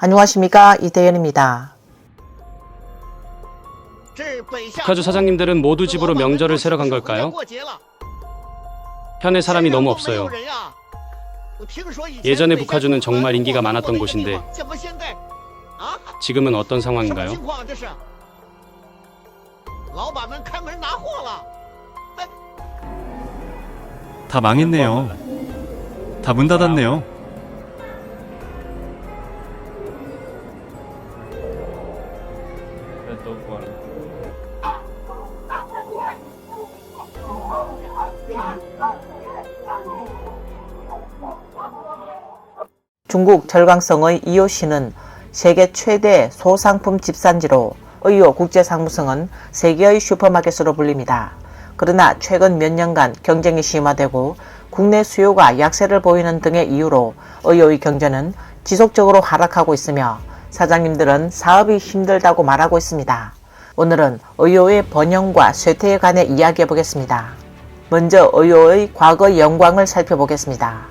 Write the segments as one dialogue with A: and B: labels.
A: 안녕하십니까 이대현입니다.
B: 북카주 사장님들은 모두 집으로 명절을 새러 간 걸까요? 현에 사람이 너무 없어요. 예전에 북카주는 정말 인기가 많았던 곳인데 지금은 어떤 상황인가요?
C: 다 망했네요. 다 문 닫았네요.
A: 중국 절강성의 이오시는 세계 최대 소상품 집산지로 의오 국제상무성은 세계의 슈퍼마켓으로 불립니다. 그러나 최근 몇 년간 경쟁이 심화되고 국내 수요가 약세를 보이는 등의 이유로 의오의 경제는 지속적으로 하락하고 있으며 사장님들은 사업이 힘들다고 말하고 있습니다. 오늘은 의오의 번영과 쇠퇴에 관해 이야기해 보겠습니다. 먼저 의오의 과거 영광을 살펴보겠습니다.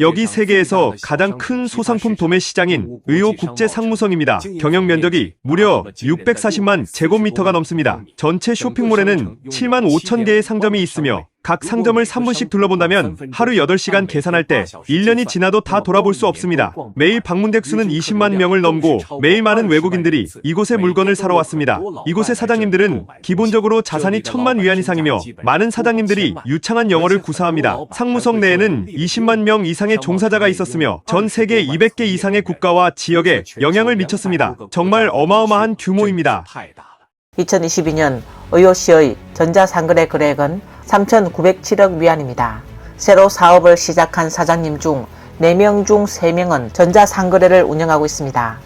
D: 여기 세계에서 가장 큰 소상품 도매 시장인 의호 국제 상무성입니다. 경영 면적이 무려 640만 제곱미터가 넘습니다. 전체 쇼핑몰에는 7만 5천 개의 상점이 있으며 각 상점을 3분씩 둘러본다면 하루 8시간 계산할 때 1년이 지나도 다 돌아볼 수 없습니다. 매일 방문객 수는 20만 명을 넘고 매일 많은 외국인들이 이곳에 물건을 사러 왔습니다. 이곳의 사장님들은 기본적으로 자산이 천만 위안 이상이며 많은 사장님들이 유창한 영어를 구사합니다. 상무성 내에는 20만 명 이상의 종사자가 있었으며 전 세계 200개 이상의 국가와 지역에 영향을 미쳤습니다. 정말 어마어마한 규모입니다.
A: 2022년 의오시의 전자상거래 거래액은 3,907억 위안입니다. 새로 사업을 시작한 사장님 중 4명 중 3명은 전자상거래를 운영하고 있습니다.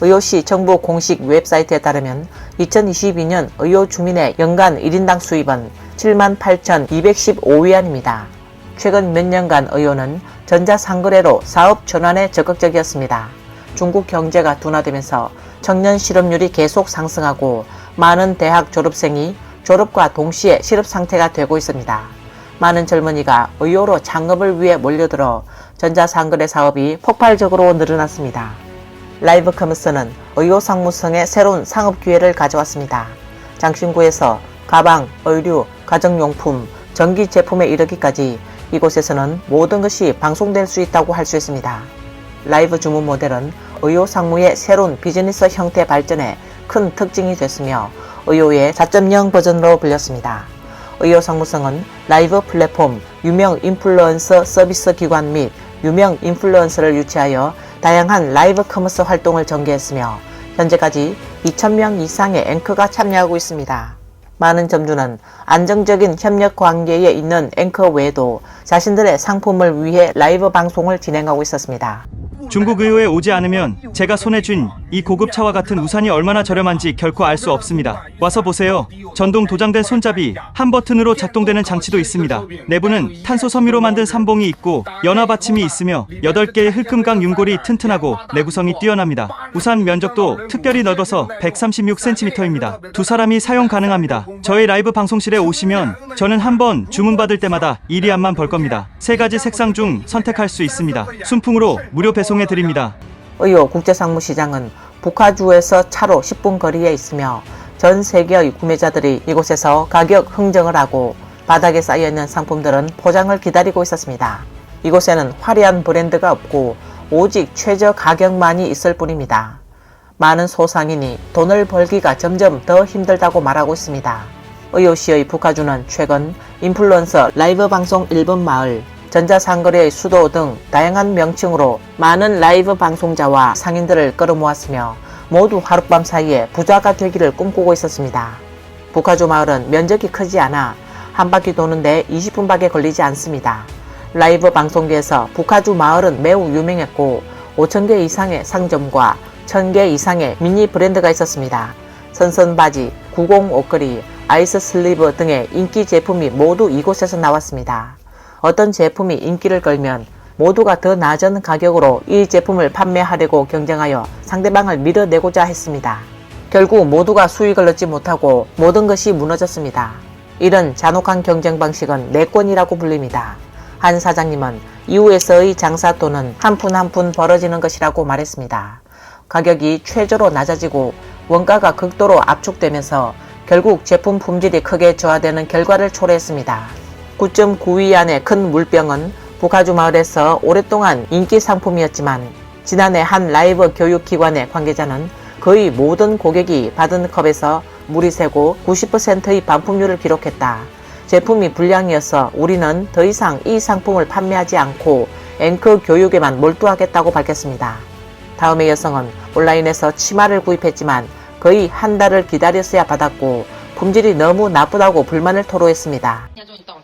A: 의오시 정부 공식 웹사이트에 따르면 2022년 의오 주민의 연간 1인당 수입은 78,215위안입니다. 최근 몇 년간 의오는 전자상거래로 사업 전환에 적극적이었습니다. 중국 경제가 둔화되면서 청년 실업률이 계속 상승하고 많은 대학 졸업생이 졸업과 동시에 실업 상태가 되고 있습니다. 많은 젊은이가 의료로 창업을 위해 몰려들어 전자상거래 사업이 폭발적으로 늘어났습니다. 라이브 커머스는 의료 상무성의 새로운 상업 기회를 가져왔습니다. 장신구에서 가방, 의류, 가정용품, 전기 제품에 이르기까지 이곳에서는 모든 것이 방송될 수 있다고 할 수 있습니다. 라이브 주문 모델은 의료 상무의 새로운 비즈니스 형태 발전에 큰 특징이 됐으며 의료의 4.0 버전으로 불렸습니다. 의료 상무성은 라이브 플랫폼, 유명 인플루언서 서비스 기관 및 유명 인플루언서를 유치하여 다양한 라이브 커머스 활동을 전개했으며 현재까지 2,000명 이상의 앵커가 참여하고 있습니다. 많은 점주는 안정적인 협력 관계에 있는 앵커 외에도 자신들의 상품을 위해 라이브 방송을 진행하고 있었습니다.
E: 중국 의회에 오지 않으면 제가 손에 쥔 이 고급 차와 같은 우산이 얼마나 저렴한지 결코 알 수 없습니다. 와서 보세요. 전동 도장된 손잡이, 한 버튼으로 작동되는 장치도 있습니다. 내부는 탄소 섬유로 만든 삼봉이 있고 연화 받침이 있으며 8개의 흑금강 융골이 튼튼하고 내구성이 뛰어납니다. 우산 면적도 특별히 넓어서 136cm입니다. 두 사람이 사용 가능합니다. 저희 라이브 방송실에 오시면 저는 한 번 주문받을 때마다 1위안만 벌 겁니다. 세 가지 색상 중 선택할 수 있습니다. 순풍으로 무료 배송 해 드립니다.
A: 의호 국제상무시장은 북하주에서 차로 10분 거리에 있으며 전 세계의 구매자들이 이곳에서 가격 흥정을 하고 바닥에 쌓여있는 상품들은 포장을 기다리고 있었습니다. 이곳에는 화려한 브랜드가 없고 오직 최저 가격만이 있을 뿐입니다. 많은 소상인이 돈을 벌기가 점점 더 힘들다고 말하고 있습니다. 의호시의 북하주는 최근 인플루언서 라이브 방송 1분 마을, 전자상거래의 수도 등 다양한 명칭으로 많은 라이브 방송자와 상인들을 끌어모았으며 모두 하룻밤 사이에 부자가 되기를 꿈꾸고 있었습니다. 북하주 마을은 면적이 크지 않아 한 바퀴 도는데 20분밖에 걸리지 않습니다. 라이브 방송계에서 북하주 마을은 매우 유명했고 5,000개 이상의 상점과 1,000개 이상의 미니 브랜드가 있었습니다. 선선바지, 구공 옷걸이, 아이스 슬리브 등의 인기 제품이 모두 이곳에서 나왔습니다. 어떤 제품이 인기를 끌면 모두가 더 낮은 가격으로 이 제품을 판매하려고 경쟁하여 상대방을 밀어내고자 했습니다. 결국 모두가 수익을 얻지 못하고 모든 것이 무너졌습니다. 이런 잔혹한 경쟁 방식은 내권이라고 불립니다. 한 사장님은 이후에서의 장사 돈은 한푼 한 푼 벌어지는 것이라고 말했습니다. 가격이 최저로 낮아지고 원가가 극도로 압축되면서 결국 제품 품질이 크게 저하되는 결과를 초래했습니다. 9.9위 안의 큰 물병은 북하주 마을에서 오랫동안 인기 상품이었지만 지난해 한 라이브 교육기관의 관계자는 거의 모든 고객이 받은 컵에서 물이 새고 90%의 반품률을 기록했다. 제품이 불량이어서 우리는 더 이상 이 상품을 판매하지 않고 앵커 교육에만 몰두하겠다고 밝혔습니다. 다음에 여성은 온라인에서 치마를 구입했지만 거의 한 달을 기다렸어야 받았고 품질이 너무 나쁘다고 불만을 토로했습니다.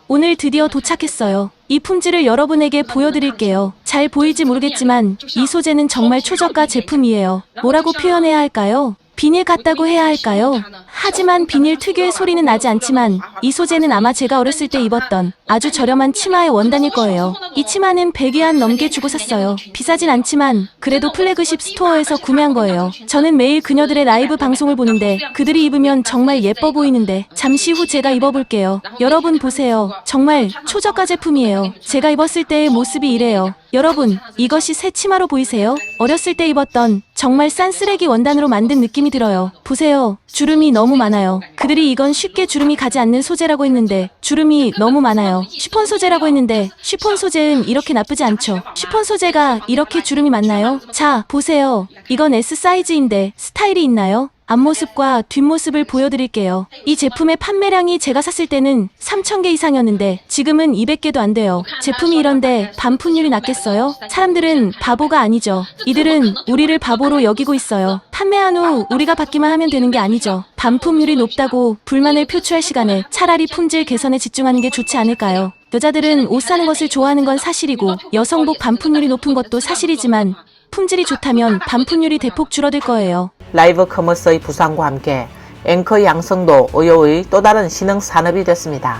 F: 오늘 드디어 도착했어요. 이 품질을 여러분에게 보여드릴게요. 잘 보일지 모르겠지만 이 소재는 정말 초저가 제품이에요. 뭐라고 표현해야 할까요? 비닐 같다고 해야 할까요? 하지만 비닐 특유의 소리는 나지 않지만 이 소재는 아마 제가 어렸을 때 입었던 아주 저렴한 치마의 원단일 거예요. 이 치마는 100위안 넘게 주고 샀어요. 비싸진 않지만 그래도 플래그십 스토어에서 구매한 거예요. 저는 매일 그녀들의 라이브 방송을 보는데 그들이 입으면 정말 예뻐 보이는데 잠시 후 제가 입어볼게요. 여러분 보세요. 정말 초저가 제품이에요. 제가 입었을 때의 모습이 이래요. 여러분, 이것이 새 치마로 보이세요? 어렸을 때 입었던 정말 싼 쓰레기 원단으로 만든 느낌이 들어요. 보세요. 주름이 너무 많아요. 그들이 이건 쉽게 주름이 가지 않는 소재라고 했는데 주름이 너무 많아요. 쉬폰 소재라고 했는데 쉬폰 소재는 이렇게 나쁘지 않죠. 쉬폰 소재가 이렇게 주름이 많나요? 자, 보세요. 이건 S 사이즈인데 스타일이 있나요? 앞모습과 뒷모습을 보여드릴게요. 이 제품의 판매량이 제가 샀을 때는 3,000개 이상이었는데 지금은 200개도 안 돼요. 제품이 이런데 반품률이 낮겠어요? 사람들은 바보가 아니죠. 이들은 우리를 바보로 여기고 있어요. 판매한 후 우리가 받기만 하면 되는 게 아니죠. 반품률이 높다고 불만을 표출할 시간에 차라리 품질 개선에 집중하는 게 좋지 않을까요? 여자들은 옷 사는 것을 좋아하는 건 사실이고 여성복 반품률이 높은 것도 사실이지만 품질이 좋다면 반품률이 대폭 줄어들 거예요.
A: 라이브 커머스의 부상과 함께 앵커 양성도 의료의 또 다른 신흥 산업이 됐습니다.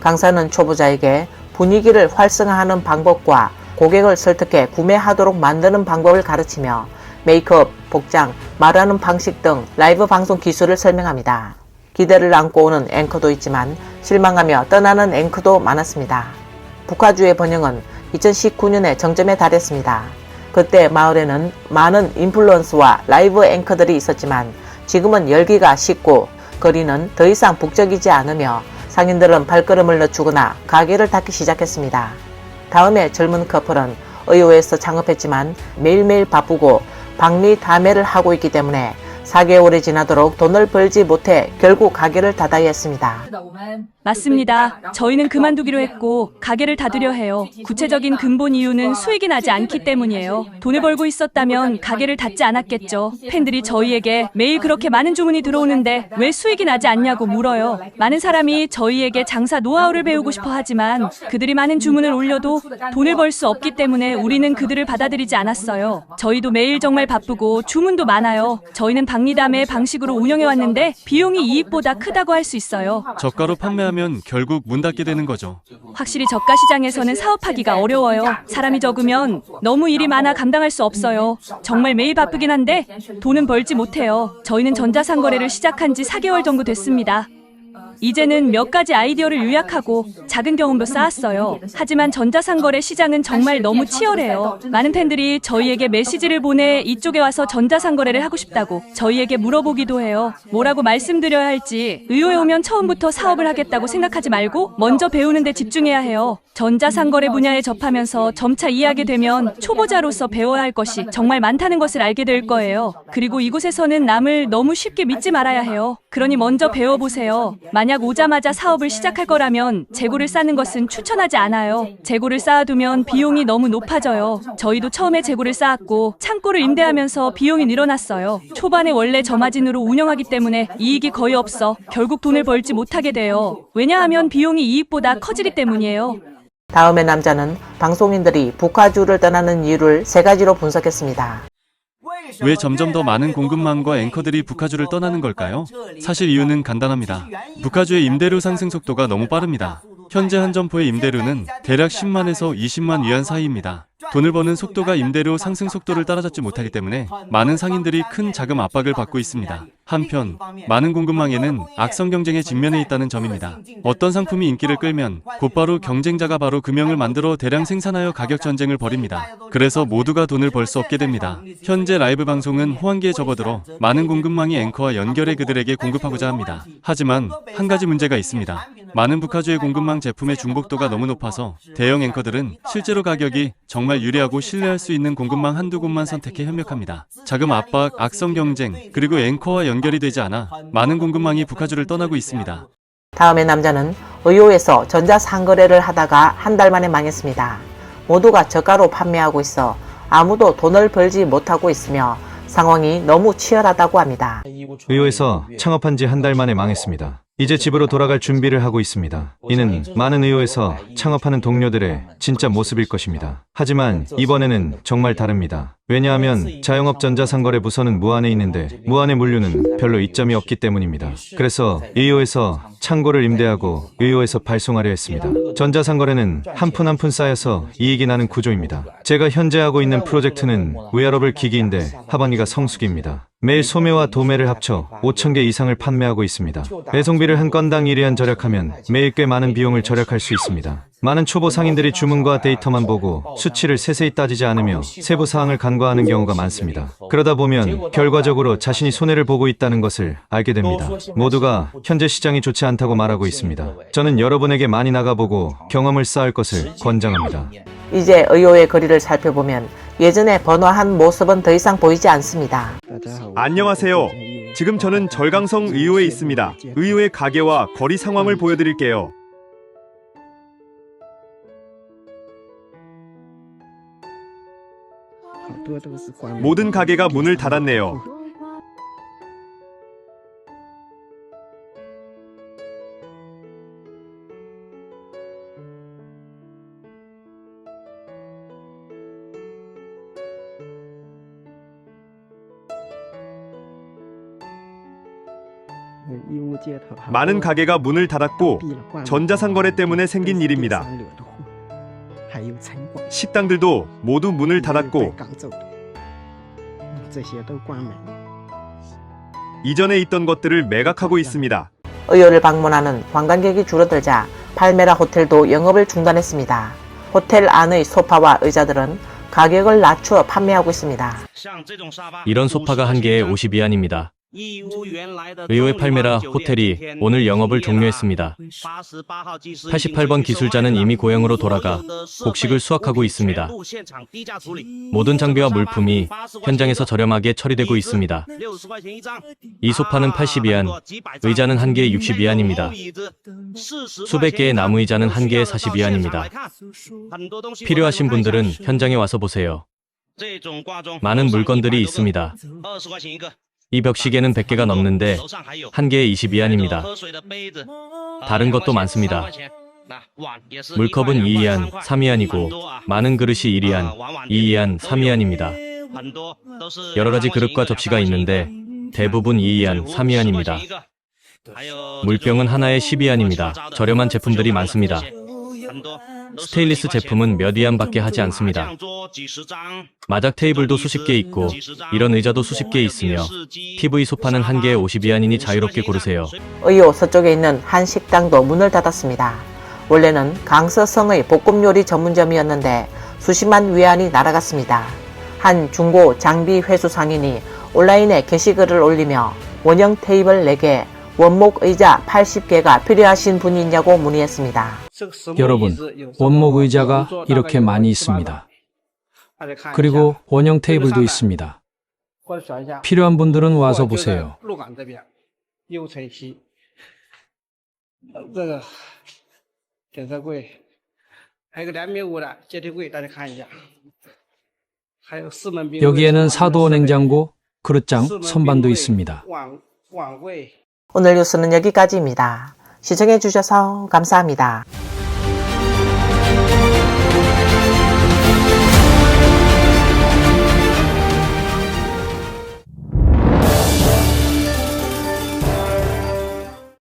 A: 강사는 초보자에게 분위기를 활성화하는 방법과 고객을 설득해 구매하도록 만드는 방법을 가르치며 메이크업, 복장, 말하는 방식 등 라이브 방송 기술을 설명합니다. 기대를 안고 오는 앵커도 있지만 실망하며 떠나는 앵커도 많았습니다. 북화주의 번영은 2019년에 정점에 달했습니다. 그때 마을에는 많은 인플루언스와 라이브 앵커들이 있었지만 지금은 열기가 식고 거리는 더 이상 북적이지 않으며 상인들은 발걸음을 늦추거나 가게를 닫기 시작했습니다. 다음에 젊은 커플은 의료에서 창업했지만 매일매일 바쁘고 박리 다매를 하고 있기 때문에 4개월이 지나도록 돈을 벌지 못해 결국 가게를 닫아야 했습니다.
G: 맞습니다. 저희는 그만두기로 했고 가게를 닫으려 해요. 구체적인 근본 이유는 수익이 나지 않기 때문이에요. 돈을 벌고 있었다면 가게를 닫지 않았겠죠. 팬들이 저희에게 매일 그렇게 많은 주문이 들어오는데 왜 수익이 나지 않냐고 물어요. 많은 사람이 저희에게 장사 노하우를 배우고 싶어 하지만 그들이 많은 주문을 올려도 돈을 벌 수 없기 때문에 우리는 그들을 받아들이지 않았어요. 저희도 매일 정말 바쁘고 주문도 많아요. 저희는 박리담의 방식으로 운영해 왔는데 비용이 이익보다 크다고 할 수 있어요.
C: 저가로 판매하면 결국 문 닫게 되는 거죠.
G: 확실히 저가 시장에서는 사업하기가 어려워요. 사람이 적으면 너무 일이 많아 감당할 수 없어요. 정말 매일 바쁘긴 한데 돈은 벌지 못해요. 저희는 전자상거래를 시작한 지 4개월 정도 됐습니다. 이제는 몇 가지 아이디어를 요약하고 작은 경험도 쌓았어요. 하지만 전자상거래 시장은 정말 너무 치열해요. 많은 팬들이 저희에게 메시지를 보내 이쪽에 와서 전자상거래를 하고 싶다고 저희에게 물어보기도 해요. 뭐라고 말씀드려야 할지 의료에 오면 처음부터 사업을 하겠다고 생각하지 말고 먼저 배우는 데 집중해야 해요. 전자상거래 분야에 접하면서 점차 이해하게 되면 초보자로서 배워야 할 것이 정말 많다는 것을 알게 될 거예요. 그리고 이곳에서는 남을 너무 쉽게 믿지 말아야 해요. 그러니 먼저 배워보세요. 만약 오자마자 사업을 시작할 거라면 재고를 쌓는 것은 추천하지 않아요. 재고를 쌓아두면 비용이 너무 높아져요. 저희도 처음에 재고를 쌓았고 창고를 임대하면서 비용이 늘어났어요. 초반에 원래 저마진으로 운영하기 때문에 이익이 거의 없어 결국 돈을 벌지 못하게 돼요. 왜냐하면 비용이 이익보다 커지기 때문이에요.
A: 다음에 남자는 방송인들이 북화주를 떠나는 이유를 세 가지로 분석했습니다.
C: 왜 점점 더 많은 공급망과 앵커들이 북하주를 떠나는 걸까요? 사실 이유는 간단합니다. 북하주의 임대료 상승 속도가 너무 빠릅니다. 현재 한 점포의 임대료는 대략 10만에서 20만 위안 사이입니다. 돈을 버는 속도가 임대료 상승 속도를 따라잡지 못하기 때문에 많은 상인들이 큰 자금 압박을 받고 있습니다. 한편 많은 공급망에는 악성 경쟁에 직면해 있다는 점입니다. 어떤 상품이 인기를 끌면 곧바로 경쟁자가 바로 금형을 만들어 대량 생산하여 가격 전쟁을 벌입니다. 그래서 모두가 돈을 벌 수 없게 됩니다. 현재 라이브 방송은 호황기에 접어들어 많은 공급망이 앵커와 연결해 그들에게 공급하고자 합니다. 하지만 한 가지 문제가 있습니다. 많은 북카주의 공급망 제품의 중복도가 너무 높아서 대형 앵커들은 실제로 가격이 정말 유리하고 신뢰할 수 있는 공급망 한두 곳만 선택해 협력합니다. 자금 압박, 악성 경쟁, 그리고 앵커와 연 결이 되지 않아 많은 공급망이 북카주를 떠나고 있습니다.
A: 다음의 남자는 의료에서 전자 상거래를 하다가 한 달 만에 망했습니다. 모두가 저가로 판매하고 있어 아무도 돈을 벌지 못하고 있으며 상황이 너무 치열하다고 합니다.
H: 의호에서 창업한 지 한 달 만에 망했습니다. 이제 집으로 돌아갈 준비를 하고 있습니다. 이는 많은 의호에서 창업하는 동료들의 진짜 모습일 것입니다. 하지만 이번에는 정말 다릅니다. 왜냐하면 자영업 전자상거래 부서는 무안에 있는데 무안의 물류는 별로 이점이 없기 때문입니다. 그래서 의호에서 창고를 임대하고 의호에서 발송하려 했습니다. 전자상거래는 한 푼 한푼 쌓여서 이익이 나는 구조입니다. 제가 현재 하고 있는 프로젝트는 웨어러블 기기인데 하반기가 성수기입니다. 매일 소매와 도매를 합쳐 5천 개 이상을 판매하고 있습니다. 배송비를 한 건당 1위안 절약하면 매일 꽤 많은 비용을 절약할 수 있습니다. 많은 초보 상인들이 주문과 데이터만 보고 수치를 세세히 따지지 않으며 세부 사항을 간과하는 경우가 많습니다. 그러다 보면 결과적으로 자신이 손해를 보고 있다는 것을 알게 됩니다. 모두가 현재 시장이 좋지 않다고 말하고 있습니다. 저는 여러분에게 많이 나가보고 경험을 쌓을 것을 권장합니다.
A: 이제 의료의 거리를 살펴보면 예전에 번화한 모습은 더 이상 보이지 않습니다.
D: 안녕하세요. 지금 저는 절강성 의호에 있습니다. 의호의 가게와 거리 상황을 보여드릴게요. 모든 가게가 문을 닫았네요. 많은 가게가 문을 닫았고 전자상거래 때문에 생긴 일입니다. 식당들도 모두 문을 닫았고 이전에 있던 것들을 매각하고 있습니다.
A: 의료를 방문하는 관광객이 줄어들자 팔메라 호텔도 영업을 중단했습니다. 호텔 안의 소파와 의자들은 가격을 낮추어 판매하고 있습니다.
I: 이런 소파가 한 개에 52안입니다. 의호의 팔메라 호텔이 오늘 영업을 종료했습니다. 88번 기술자는 이미 고향으로 돌아가 곡식을 수확하고 있습니다. 모든 장비와 물품이 현장에서 저렴하게 처리되고 있습니다. 이 소파는 82안, 의자는 한 개에 62안입니다. 수백 개의 나무 의자는 한 개에 42안입니다. 필요하신 분들은 현장에 와서 보세요. 많은 물건들이 있습니다. 이 벽시계는 100개가 넘는데 한 개에 22안입니다. 다른 것도 많습니다. 물컵은 2이안, 3이안이고 많은 그릇이 1이안, 2이안, 3이안입니다. 여러 가지 그릇과 접시가 있는데 대부분 2이안, 3이안입니다. 물병은 하나에 12안입니다. 저렴한 제품들이 많습니다. 스테인리스 제품은 몇 위안밖에 하지 않습니다. 마작 테이블도 수십 개 있고 이런 의자도 수십 개 있으며 TV 소파는 한 개에 52안이니 자유롭게 고르세요.
A: 의호 서쪽에 있는 한 식당도 문을 닫았습니다. 원래는 강서성의 볶음 요리 전문점이었는데 수십만 위안이 날아갔습니다. 한 중고 장비 회수 상인이 온라인에 게시글을 올리며 원형 테이블 4개, 원목 의자 80개가 필요하신 분이 있냐고 문의했습니다.
J: 여러분, 원목 의자가 이렇게 많이 있습니다. 그리고 원형 테이블도 있습니다. 필요한 분들은 와서 보세요. 여기에는 사도원 냉장고, 그릇장, 선반도 있습니다.
A: 오늘 뉴스는 여기까지입니다. 시청해주셔서 감사합니다.